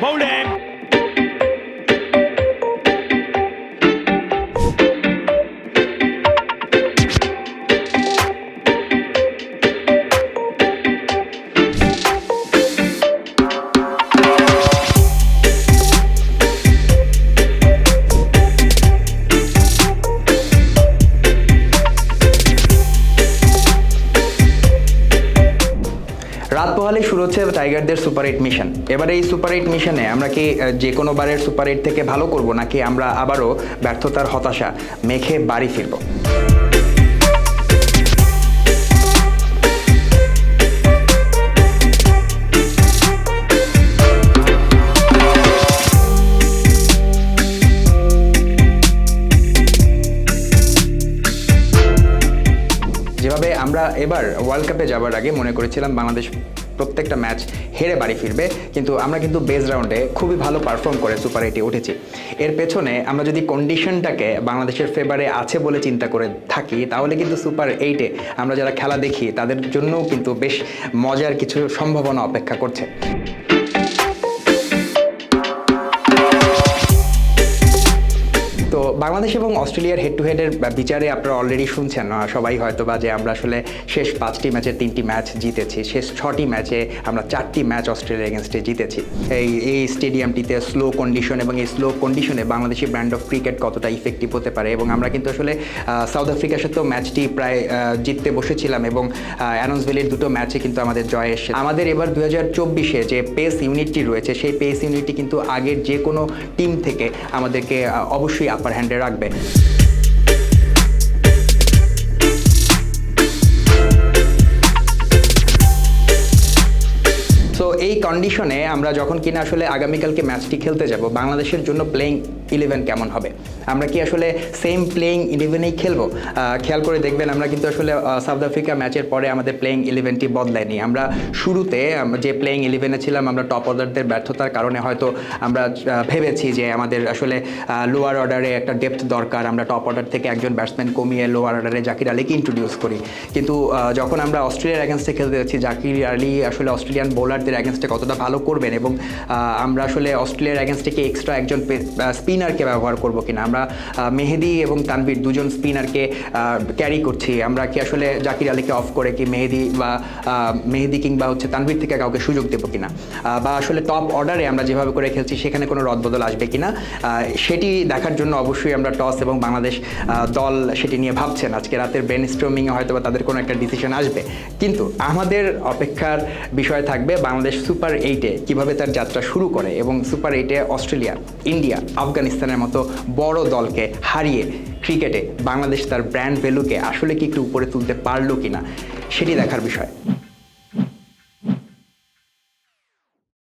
Bowling. রাত পোহালে শুরু হচ্ছে টাইগারদের সুপার এইট মিশন। এবারে এই সুপার এইট মিশনে আমরা কি যে কোনো বারের সুপার এইট থেকে ভালো করব, নাকি আমরা আবারও ব্যর্থতার হতাশা মেখে বাড়ি ফিরব? আমরা এবার ওয়ার্ল্ড কাপে যাবার আগে মনে করেছিলাম বাংলাদেশ প্রত্যেকটা ম্যাচ হেরে বাড়ি ফিরবে, কিন্তু আমরা কিন্তু বেস রাউন্ডে খুবই ভালো পারফর্ম করে সুপার এইটে উঠেছি। এর পেছনে আমরা যদি কন্ডিশনটাকে বাংলাদেশের ফেভারে আছে বলে চিন্তা করে থাকি, তাহলে কিন্তু সুপার এইটে আমরা যারা খেলা দেখি, তাদের জন্যও কিন্তু বেশ মজার কিছু সম্ভাবনা অপেক্ষা করছে। বাংলাদেশ এবং অস্ট্রেলিয়ার হেড টু হেডের বিচারে আপনারা অলরেডি শুনছেন সবাই হয়তো বা যে আমরা আসলে শেষ পাঁচটি ম্যাচের তিনটি ম্যাচ জিতেছি, শেষ ছটি ম্যাচে আমরা চারটি ম্যাচ অস্ট্রেলিয়া এগেনস্টে জিতেছি। এই এই স্টেডিয়ামটিতে স্লো কন্ডিশন এবং এই স্লো কন্ডিশনে বাংলাদেশি ব্র্যান্ড অফ ক্রিকেট কতটা ইফেক্টিভ হতে পারে এবং আমরা কিন্তু আসলে সাউথ আফ্রিকার সাথেও ম্যাচটি প্রায় জিততে বসেছিলাম এবং অ্যানন্স ভ্যালির দুটো ম্যাচে কিন্তু আমাদের জয় এসেছে। আমাদের এবার দু হাজার চব্বিশে যে পেস ইউনিটটি রয়েছে, সেই পেস ইউনিটটি কিন্তু আগের যে কোনো টিম থেকে আমাদেরকে অবশ্যই আপার হ্যান্ডে রাখবে। এই কন্ডিশনে আমরা যখন কিনা আসলে আগামীকালকে ম্যাচটি খেলতে যাব, বাংলাদেশের জন্য প্লেইং ইলেভেন কেমন হবে? আমরা কি আসলে সেম প্লেইং ইলেভেনেই খেলব? খেয়াল করে দেখবেন আমরা কিন্তু আসলে সাউথ আফ্রিকা ম্যাচের পরে আমাদের প্লেইং ইলেভেনটি বদলায়নি। আমরা শুরুতে যে প্লেইং ইলেভেনে ছিলাম, আমরা টপ অর্ডারদের ব্যর্থতার কারণে হয়তো আমরা ভেবেছি যে আমাদের আসলে লোয়ার অর্ডারে একটা ডেপথ দরকার। আমরা টপ অর্ডার থেকে একজন ব্যাটসম্যান কমিয়ে লোয়ার অর্ডারে জাকির আলীকে ইন্ট্রোডিউস করি। কিন্তু যখন আমরা অস্ট্রেলিয়ার অ্যাগেনস্টে খেলতে যাচ্ছি, জাকির আলী আসলে অস্ট্রেলিয়ান বোলারদের অ্যাগেনস্টে কতটা ভালো করবেন এবং আমরা আসলে অস্ট্রেলিয়ার অ্যাগেনস্টে এক্সট্রা একজন স্পিনারকে ব্যবহার করব কিনা? আমরা মেহেদি এবং তানভীর দুজন স্পিনারকে ক্যারি করছি। আমরা কি আসলে জাকির আলীকে অফ করে কি মেহেদি বা মেহেদি কিংবা হচ্ছে তানভীর থেকে কাউকে সুযোগ দেবো কিনা? বা আসলে টপ অর্ডারে আমরা যেভাবে করে খেলছি, সেখানে কোনো রদবদল আসবে কিনা? সেটি দেখার জন্য অবশ্যই আমরা টস এবং বাংলাদেশ দল সেটি নিয়ে ভাবছেন। আজকে রাতের ব্রেন স্ট্রমিংয়ে হয়তো বা তাদের কোনো একটা ডিসিশন আসবে। কিন্তু আমাদের অপেক্ষার বিষয় থাকবে বাংলাদেশ সুপার এইটে কীভাবে তার যাত্রা শুরু করে এবং সুপার এইটে অস্ট্রেলিয়া, ইন্ডিয়া, আফগানিস্তানের মতো বড় দলকে হারিয়ে ক্রিকেটে বাংলাদেশ তার ব্র্যান্ড ভ্যালুকে আসলে কি একটু উপরে তুলতে পারল কিনা, সেটি দেখার বিষয়।